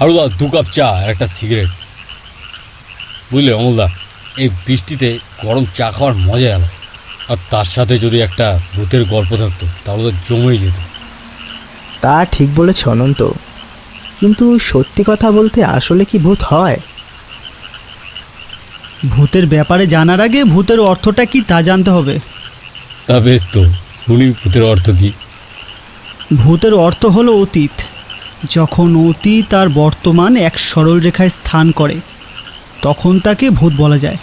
আরও দা দু কাপ চা আর একটা সিগারেট। বুঝলে অমলদা এই বৃষ্টিতে গরম চা খাওয়ার মজা আলাদা। আর তার সাথে যদি একটা ভূতের গল্প থাকতো তাহলে তো জমেই যেত। তা ঠিক বলেছ অনন্ত। কিন্তু সত্যি কথা বলতে আসলে কি ভূত হয়? ভূতের ব্যাপারে জানার আগে ভূতের অর্থটা কি তা জানতে হবে। তা বেশ তো শুনি ভূতের অর্থ কি? ভূতের অর্থ হলো অতীত। যখন অতীত আর বর্তমান এক সরল রেখায় স্থান করে তখন তাকে ভূত বলা যায়।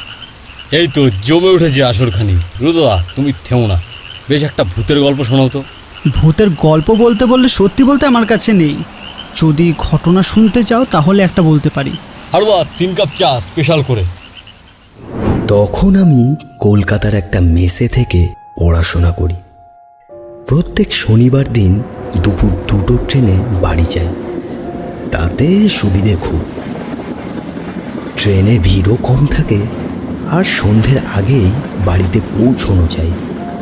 এই তো জমে উঠেছে আসরখানি। রুদা তুমি থেমো না। বেশ একটা ভূতের গল্প শোনাও তো। ভূতের গল্প বলতে বললে সত্যি বলতে আমার কাছে নেই। যদি ঘটনা শুনতে চাও তাহলে একটা বলতে পারি। দা তিন কাপ চা স্পেশাল করে। তখন আমি কলকাতার একটা মেসে থেকে পড়াশোনা করি। প্রত্যেক শনিবার দিন দুপুর দুটো ট্রেনে বাড়ি যাই তাতে সুবিধে খুব। ট্রেনে ভিড়ও কম থাকে আর সন্ধ্যের আগেই বাড়িতে পৌঁছানো যায়।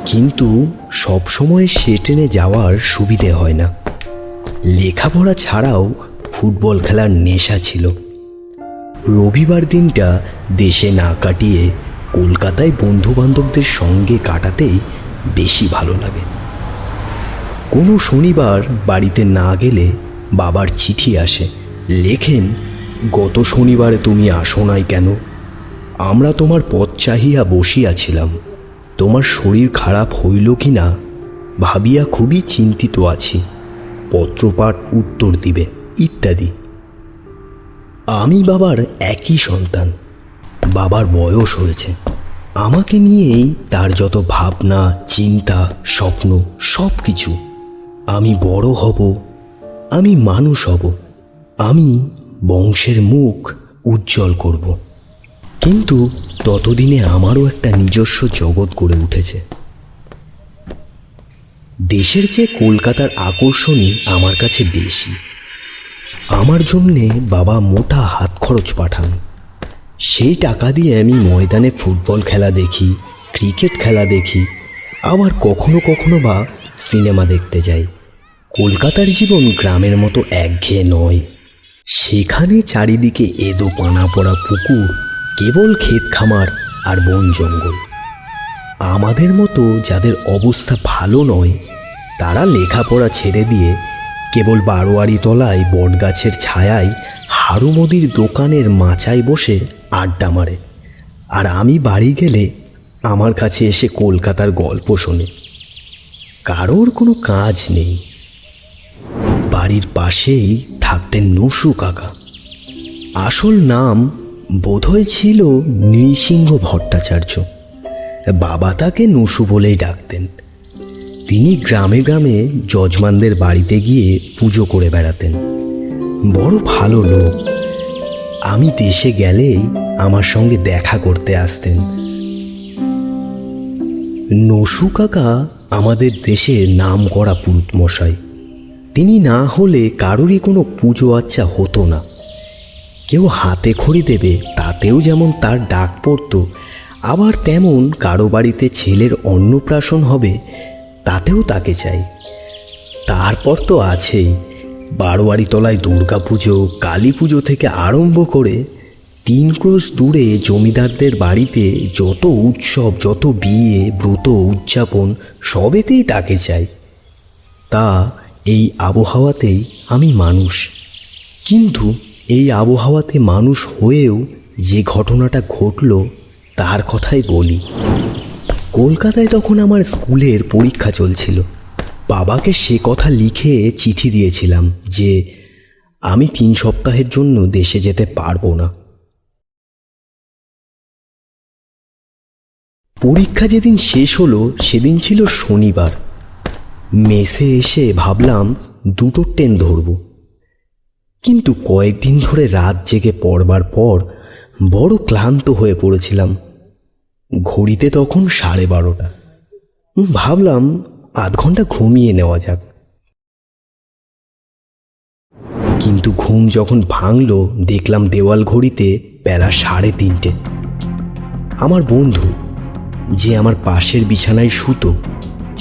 কিন্তু সব সময় সে ট্রেনে যাওয়ার সুবিধে হয় না। লেখাপড়া ছাড়াও ফুটবল খেলার নেশা ছিল। রবিবার দিনটা দেশে না কাটিয়ে কলকাতায় বন্ধু বান্ধবদের সঙ্গে কাটাতেই বেশি ভালো লাগে। কোনো শনিবার বাড়িতে না গেলে বাবার চিঠি আসে। লেখেন, গত শনিবারে তুমি আসো নাই কেন? আমরা তোমার পথ চাহিয়া বসিয়াছিলাম। তোমার শরীর খারাপ হইল কি না ভাবিয়া খুবই চিন্তিত আছি। পত্রপাঠ উত্তর দিবে, ইত্যাদি। আমি বাবার একই সন্তান। বাবার বয়স হয়েছে। আমাকে নিয়েই তার যত ভাবনা, চিন্তা, স্বপ্ন সব কিছু আমি বড় হব, আমি মানুষ হব, আমি বংশের মুখ উজ্জ্বল করব। কিন্তু ততদিনে আমারও একটা নিজস্ব জগৎ গড়ে উঠেছে। দেশের চেয়ে কলকাতার আকর্ষণই আমার কাছে বেশি। আমার জন্যে বাবা মোটা হাত খরচ পাঠান। সেই টাকা দিয়ে আমি ময়দানে ফুটবল খেলা দেখি, ক্রিকেট খেলা দেখি, আবার কখনো কখনো বা সিনেমা দেখতে যাই। কলকাতার জীবন গ্রামের মতো একঘেয়ে নয়। সেখানে চারিদিকে এদো পানা পড়া পুকুর, কেবল ক্ষেত খামার আর বন জঙ্গল। আমাদের মতো যাদের অবস্থা ভালো নয়, তারা লেখাপড়া ছেড়ে দিয়ে কেবল বারোয়ারি তলায় বটগাছের ছায়ায় হারুমদির দোকানের মাচায় বসে আড্ডা মারে। আর আমি বাড়ি গেলে আমার কাছে এসে কলকাতার গল্প শোনে। কারোর কোনো কাজ নেই। বাড়ির পাশেই থাকতেন নসু কাকা। আসল নাম বোধহয় ছিল নৃসিংহ ভট্টাচার্য। বাবা তাকে নসু বলেই ডাকতেন। তিনি গ্রামে গ্রামে যজমানদের বাড়িতে গিয়ে পুজো করে বেড়াতেন। বড় ভালো লোক। আমি দেশে গেলেই আমার সঙ্গে দেখা করতে আসতেন। নসু কাকা আমাদের দেশের নাম করা পুরুত মশাই তিনি না হলে কারোরই কোনো পুজো আচ্ছা হতো না। কেউ হাতে খড়ি দেবে, তাতেও যেমন তার ডাক পড়তো, আবার তেমন কারও বাড়িতে ছেলের অন্নপ্রাশন হবে, তাতেও তাকে চাই। তারপর তো আছেই বারোয়ারি তলায় দুর্গা পুজো কালী পুজো থেকে আরম্ভ করে তিন ক্রোশ দূরে জমিদারদের বাড়িতে যত উৎসব, যত বিয়ে, ব্রত, উদযাপন, সবেতেই তাকে চাই। তা এই আবহাওয়াতেই আমি মানুষ। কিন্তু এই আবহাওয়াতে মানুষ হয়েও যে ঘটনাটা ঘটল, তার কথাই বলি। কলকাতায় তখন আমার স্কুলের পরীক্ষা চলছিল। বাবাকে সে কথা লিখে চিঠি দিয়েছিলাম যে, আমি তিন সপ্তাহের জন্য দেশে যেতে পারব না। পরীক্ষা যেদিন শেষ হলো, সেদিন ছিল শনিবার। মেসে এসে ভাবলাম দুটো ট্রেন ধরব। কিন্তু কয়েকদিন ধরে রাত জেগে পড়বার পর বড় ক্লান্ত হয়ে পড়েছিলাম। ঘড়িতে তখন সাড়ে বারোটা। ভাবলাম আধ ঘণ্টা ঘুমিয়ে নেওয়া যাক। কিন্তু ঘুম যখন ভাঙল, দেখলাম দেওয়াল ঘড়িতে বেলা সাড়ে তিনটে। আমার বন্ধু, যে আমার পাশের বিছানায় শুতো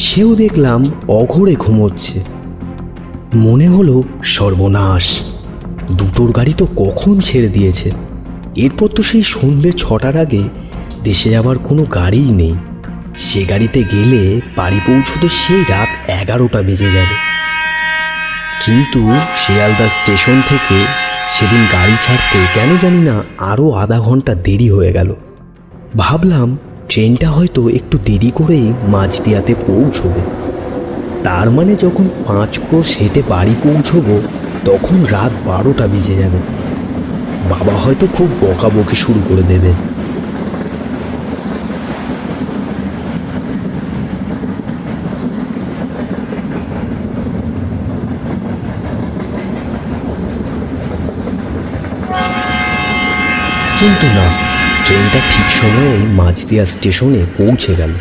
সেও দেখলাম অঘরে ঘুমোচ্ছে। মনে হলো সর্বনাশ। দুটোর গাড়ি তো কখন ছেড়ে দিয়েছে? এরপর তো সেই সন্ধ্যে ছটার আগে দেশে যাবার কোনো গাড়িই নেই। সে গাড়িতে গেলে বাড়ি পৌঁছতে সেই রাত এগারোটা বেজে যাবে। কিন্তু শিয়ালদা স্টেশন থেকে সেদিন গাড়ি ছাড়তে কেন জানি না আরও আধা ঘণ্টা দেরি হয়ে গেল। ভাবলাম ট্রেনটা হয়তো একটু দেরি করেই মাঝদিয়াতে পৌঁছবে। তার মানে যখন পাঁচ ক্রোশ হেঁটে বাড়ি পৌঁছবো, তখন রাত বারোটা বেজে যাবে। বাবা হয়তো খুব বকাবকি শুরু করে দেবে। কিন্তু না। ট্রেনটা ঠিক সময়ে মাঝদিয়া স্টেশনে পৌঁছে গেল।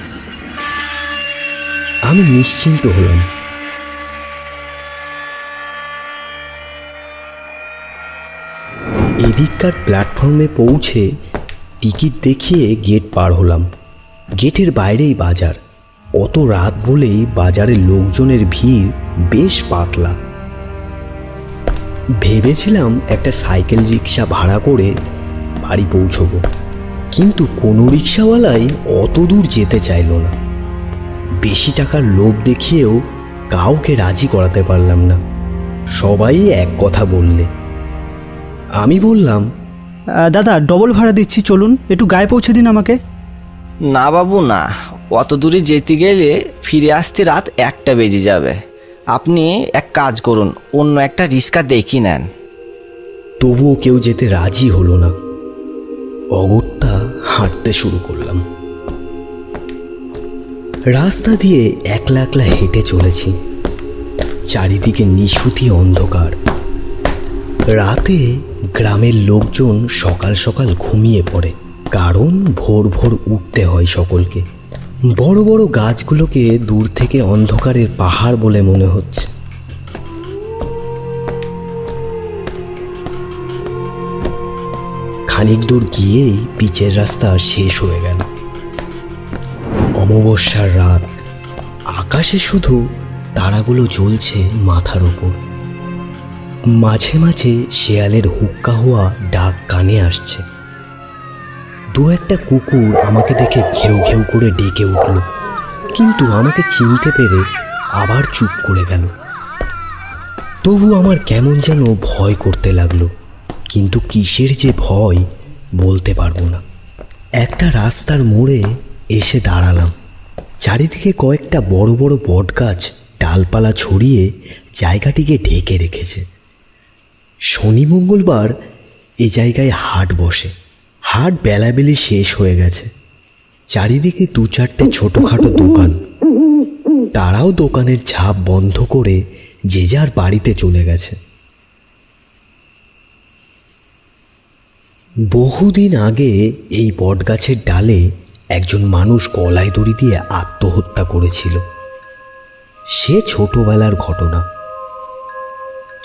আমি নিশ্চিন্ত হলাম। এদিককার প্ল্যাটফর্মে পৌঁছে টিকিট দেখিয়ে গেট পার হলাম। গেটের বাইরেই বাজার। অত রাত বলেই বাজারের লোকজনের ভিড় বেশ পাতলা। ভেবেছিলাম একটা সাইকেল রিক্সা ভাড়া করে বাড়ি পৌঁছবো। কিন্তু কোনো রিক্সাওয়ালাই অত দূর যেতে চাইলো না। বেশি টাকার লোভ দেখিয়েও কাউকে রাজি করাতে পারলাম না। সবাই এক কথা বললে। আমি বললাম দাদা ডবল ভাড়া দিচ্ছি চলুন একটু গায়ে পৌঁছে দিন আমাকে। না বাবু না। অত দূরে যেতে গেলে ফিরে আসতে রাত একটা বেজে যাবে। আপনি এক কাজ করুন অন্য একটা রিক্সা দেখি নেন। তবুও কেউ যেতে রাজি হলো না। অগত্যা হাঁটতে শুরু করলাম। রাস্তা দিয়ে একলা একলা হেঁটে চলেছি। চারিদিকে নিশুতি অন্ধকার। রাতে গ্রামের লোকজন সকাল সকাল ঘুমিয়ে পড়ে, কারণ ভোর ভোর উঠতে হয় সকলকে। বড় বড় গাছগুলোকে দূর থেকে অন্ধকারের পাহাড় বলে মনে হচ্ছে। খানিক দূর গিয়েই পিচের রাস্তা শেষ হয়ে গেল। অমাবস্যার রাত। আকাশে শুধু তারাগুলো জ্বলছে মাথার ওপর মাঝে মাঝে শেয়ালের হুক্কা হওয়া ডাক কানে আসছে। দু একটা কুকুর আমাকে দেখে ঘেউ ঘেউ করে ডেকে উঠল। কিন্তু আমাকে চিনতে পেরে আবার চুপ করে গেল। তবু আমার কেমন যেন ভয় করতে লাগল। কিন্তু কিসের যে ভয়, বলতে পারব না। একটা রাস্তার মোড়ে এসে দাঁড়ালাম। চারিদিকে কয়েকটা বড় বড় বটগাছ ডালপালা ছড়িয়ে জায়গাটিকে ঢেকে রেখেছে। শনি মঙ্গলবার এ জায়গায় হাট বসে। হাট বেলাবেলি শেষ হয়ে গেছে। চারিদিকে দু চারটে ছোটোখাটো দোকান। তারাও দোকানের ঝাঁপ বন্ধ করে যে যার বাড়িতে চলে গেছে। বহুদিন আগে এই বটগাছের ডালে একজন মানুষ গলায় দড়ি দিয়ে আত্মহত্যা করেছিল। সে ছোটবেলার ঘটনা।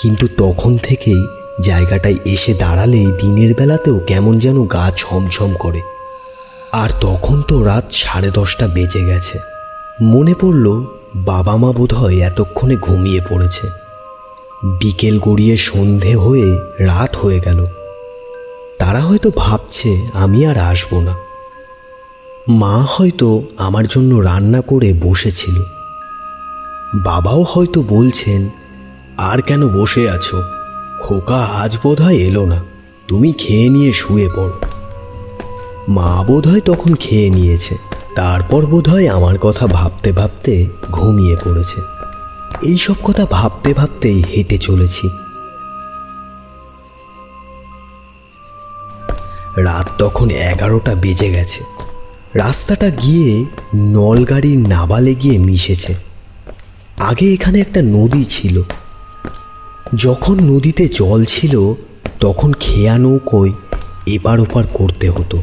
কিন্তু তখন থেকেই জায়গাটায় এসে দাঁড়ালে দিনের বেলাতেও কেমন যেন গা ছমছম করে। আর তখন তো রাত সাড়ে দশটা বেজে গেছে। মনে পড়ল বাবা মা বোধহয় এতক্ষণে ঘুমিয়ে পড়েছে। বিকেল গড়িয়ে সন্ধে হয়ে রাত হয়ে গেল। তারা হয়তো ভাবছে, আমি আর আসব না। মা হয়তো আমার জন্য রান্না করে বসেছিল। বাবাও হয়তো বলছেন, আর কেন বসে আছো? খোকা আজ বোধহয় এলো না। তুমি খেয়ে নিয়ে শুয়ে পড়ো। মা বোধহয় তখন খেয়ে নিয়েছে। তারপর বোধহয় আমার কথা ভাবতে ভাবতে ঘুমিয়ে পড়েছে। এইসব কথা ভাবতে ভাবতেই হেঁটে চলেছি। রাত তখন এগারোটা বেজে গেছে। রাস্তাটা গিয়ে নলগাড়ির নাবালে গিয়ে মিশেছে। আগে এখানে একটা নদী ছিল। যখন নদীতে জল ছিল, তখন খেয়া নৌকোয় এপার ওপার করতে হতো।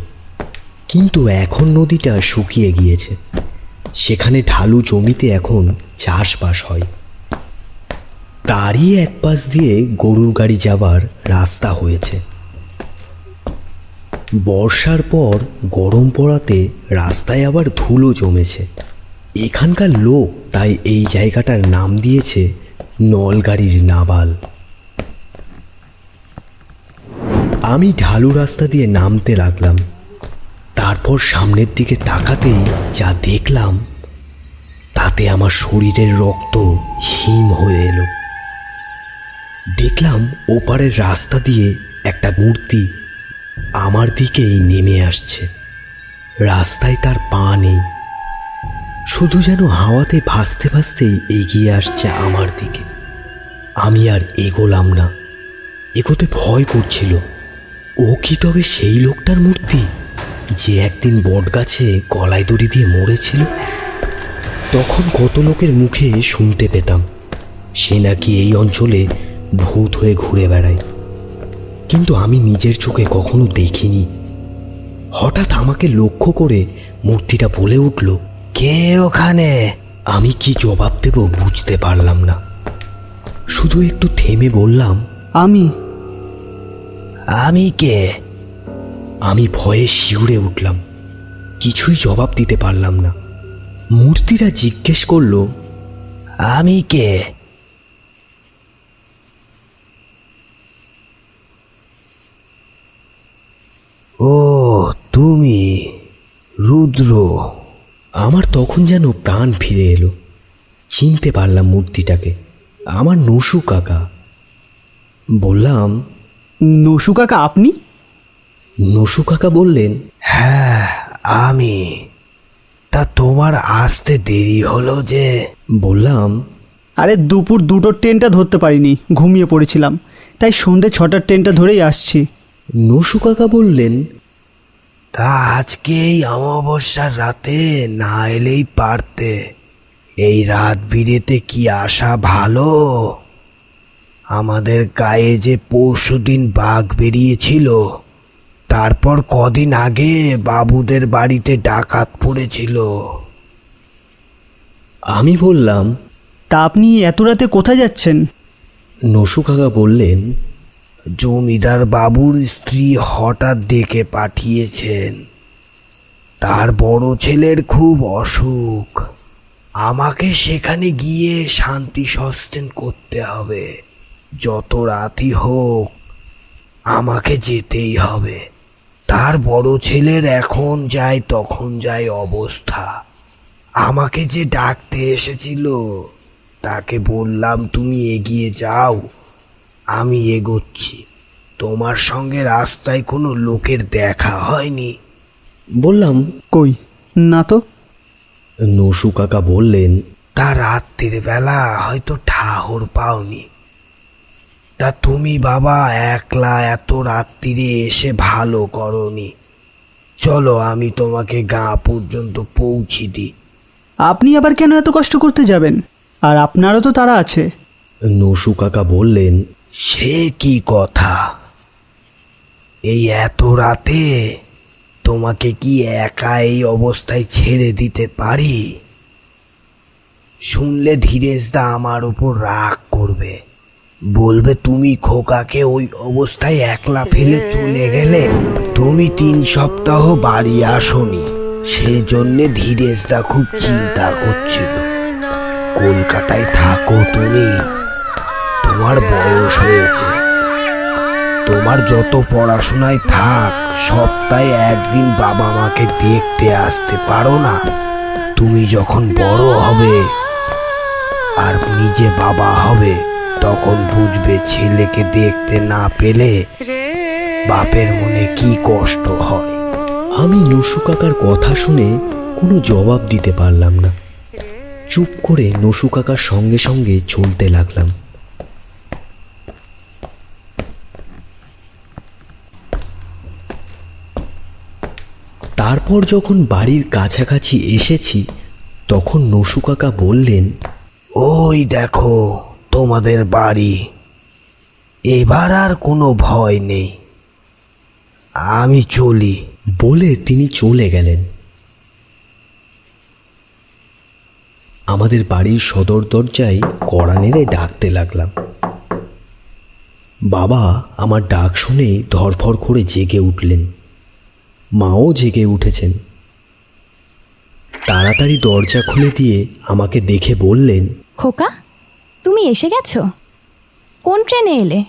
কিন্তু এখন নদীটা শুকিয়ে গিয়েছে। সেখানে ঢালু জমিতে এখন চাষবাস হয়। তারই এক পাশ দিয়ে গরুর গাড়ি যাবার রাস্তা হয়েছে। বর্ষার পর গরম পড়াতে রাস্তায় আবার ধুলো জমেছে। এখানকার লোক তাই এই জায়গাটার নাম দিয়েছে নলগাড়ির নাবাল। আমি ঢালু রাস্তা দিয়ে নামতে লাগলাম। তারপর সামনের দিকে তাকাতেই যা দেখলাম, তাতে আমার শরীরের রক্ত হিম হয়ে এলো। দেখলাম ওপারের রাস্তা দিয়ে একটা মূর্তি আমার দিকেই নেমে আসছে। রাস্তায় তার পা নেই। শুধু যেন হাওয়াতে ভাসতে ভাসতেই এগিয়ে আসছে আমার দিকে। আমি আর এগোলাম না। এগোতে ভয় করছিল। ও কি তবে সেই লোকটার মূর্তি? যে একদিন বটগাছে গলায় দড়ি দিয়ে মরেছিল? তখন কত লোকের মুখে শুনতে পেতাম। সে নাকি এই অঞ্চলে ভূত হয়ে ঘুরে বেড়ায়। কিন্তু আমি নিজের চোখে কখনো দেখিনি। হঠাৎ আমাকে লক্ষ্য করে মূর্তিটা বলে উঠল কে ওখানে? আমি কি জবাব দেব বুঝতে পারলাম না। শুধু একটু থেমে বললাম আমি। আমি কে? আমি ভয়ে শিউরে উঠলাম কিছুই জবাব দিতে পারলাম না। মূর্তিটা জিজ্ঞেস করল আমি কে? ও তুমি রুদ্র। আমার তখন যেন প্রাণ ফিরে এলো। চিনতে পারলাম মূর্তিটাকে। আমার নসু কাকা। বললাম নসু কাকা আপনি? নসু কাকা বললেন হ্যাঁ আমি। তা তোমার আসতে দেরি হলো যে? বললাম আরে দুপুর দুটোর ট্রেনটা ধরতে পারিনি ঘুমিয়ে পড়েছিলাম। তাই সন্ধে ছটার ট্রেনটা ধরেই আসছি। নসু কাকা বললেন তা আজকে এই অমাবস্যার রাতে না এলেই পারতে। এই রাত বিরেতে কি আসা ভালো? আমাদের গায়ে যে পরশুদিন বাঘ বেরিয়েছিল তারপর কদিন আগে বাবুদের বাড়িতে ডাকাত পড়েছিল। আমি বললাম তা আপনি এত রাতে কোথায় যাচ্ছেন? নসু কাকা বললেন জমিদার বাবুর স্ত্রী হঠাৎ ডেকে পাঠিয়েছেন। তার বড় ছেলের খুব অসুখ। আমাকে সেখানে গিয়ে শান্তি সস্তেন করতে হবে। যত রাতই হোক, আমাকে যেতেই হবে। তার বড় ছেলের এখন যায় তখন যায় অবস্থা। আমাকে যে ডাকতে এসেছিল, তাকে বললাম, তুমি এগিয়ে যাও। আমি এগোচ্ছি। তোমার সঙ্গে রাস্তায় কোনো লোকের দেখা হয়নি। বললাম কই? না তো। নসু কাকা বললেন তা রাত্রির বেলা হয়তো ঠাহর পাওনি। তা তুমি বাবা একলা এত রাত্রিরে এসে ভালো করনি। চলো আমি তোমাকে গা পর্যন্ত পৌঁছে দিই। আপনি আবার কেন এত কষ্ট করতে যাবেন? আর আপনারও তো তারা আছে। নসু কাকা বললেন সে কি কথা? এই এত রাতে তোমাকে কি একা এই অবস্থায় ছেড়ে দিতে পারি? শুনলে ধীরেশদা আমার উপর রাগ করবে। বলবে, তুমি খোকাকে ওই অবস্থায় একলা ফেলে চলে গেলে তুমি তিন সপ্তাহ বাড়ি আসনি। সেজন্যে ধীরেশদা খুব চিন্তা করছিল। কলকাতায় থাকো তুমি। তোমার বয়স হয়েছে। তোমার যত পড়াশোনায় থাক সপ্তাহে একদিন বাবা মাকে দেখতে আসতে পারো না। তুমি যখন বড় হবে আর নিজে বাবা হবে, তখন বুঝবে ছেলেকে দেখতে না পেলে বাপের মনে কি কষ্ট হয়। আমি নসু কাকার কথা শুনে কোনো জবাব দিতে পারলাম না। চুপ করে নসু কাকার সঙ্গে সঙ্গে চলতে লাগলাম। তারপর যখন বাড়ির কাছাকাছি এসেছি তখন নসু কাকা বললেন ওই দেখো তোমাদের বাড়ি। এবার আর কোনো ভয় নেই। আমি চলি। বলে তিনি চলে গেলেন। আমাদের বাড়ির সদর দরজায় কড়া নেড়ে ডাকতে লাগলাম। বাবা আমার ডাক শুনে ধরফর করে জেগে উঠলেন। মাও জেগে উঠেছেন। তাড়াতাড়ি দরজা খুলে দিয়ে আমাকে দেখে বললেন খোকা তুমি এসে গেছো? কোন ট্রেনে এলে?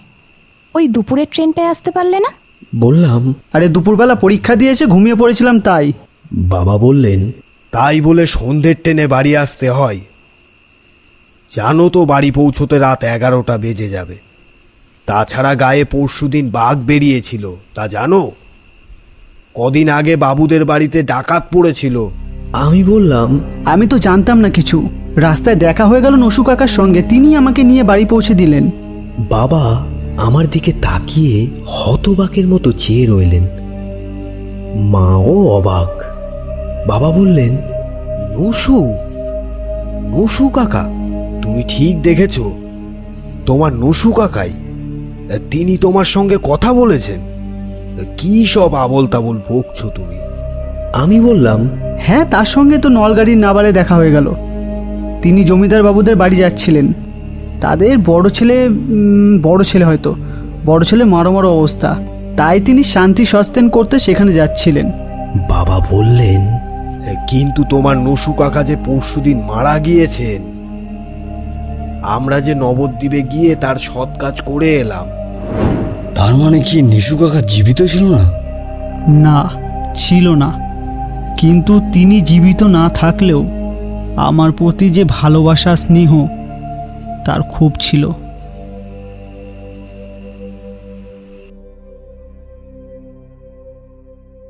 ওই দুপুরের ট্রেনটায় আসতে পারলে না? বললাম আরে দুপুরবেলা পরীক্ষা দিয়ে এসে ঘুমিয়ে পড়েছিলাম তাই। বাবা বললেন তাই বলে সন্ধ্যের ট্রেনে বাড়ি আসতে হয়। জানো তো বাড়ি পৌঁছোতে রাত এগারোটা বেজে যাবে। তাছাড়া গায়ে পরশুদিন বাঘ বেরিয়েছিল তা জানো? কদিন আগে বাবুদের বাড়িতে ডাকাত পড়েছিল। আমি বললাম আমি তো জানতাম না কিছু। রাস্তায় দেখা হয়ে গেল নসু কাকার সঙ্গে তিনি আমাকে নিয়ে বাড়ি পৌঁছে দিলেন। বাবা আমার দিকে তাকিয়ে হতবাকের মতো চেয়ে রইলেন। মাও অবাক। বাবা বললেন নসু নসু কাকা তুমি ঠিক দেখেছ। তোমার নসু কাকাই তিনি তোমার সঙ্গে কথা বলেছেন। কি সব আবল তাবল বকছো তুমি? আমি বললাম হ্যাঁ তার সঙ্গে তো নলগাড়ির নাবালে দেখা হয়ে গেল। তিনি জমিদার বাবুদের বাড়ি যাচ্ছিলেন। তাদের বড় ছেলে বড় ছেলে হয়তো। বড় ছেলে মারো মারো অবস্থা। তাই তিনি শান্তি সস্তেন করতে সেখানে যাচ্ছিলেন। বাবা বললেন কিন্তু তোমার নসু কাকা যে পরশুদিন মারা গিয়েছেন। আমরা যে নবদ্বীপে গিয়ে তার সৎ কাজ করে এলাম। তার মানে কি নিশু কাকা জীবিত ছিল না? না, ছিল না। কিন্তু তিনি জীবিত না থাকলেও আমার প্রতি যে ভালোবাসা, স্নেহ, তার খুব ছিল।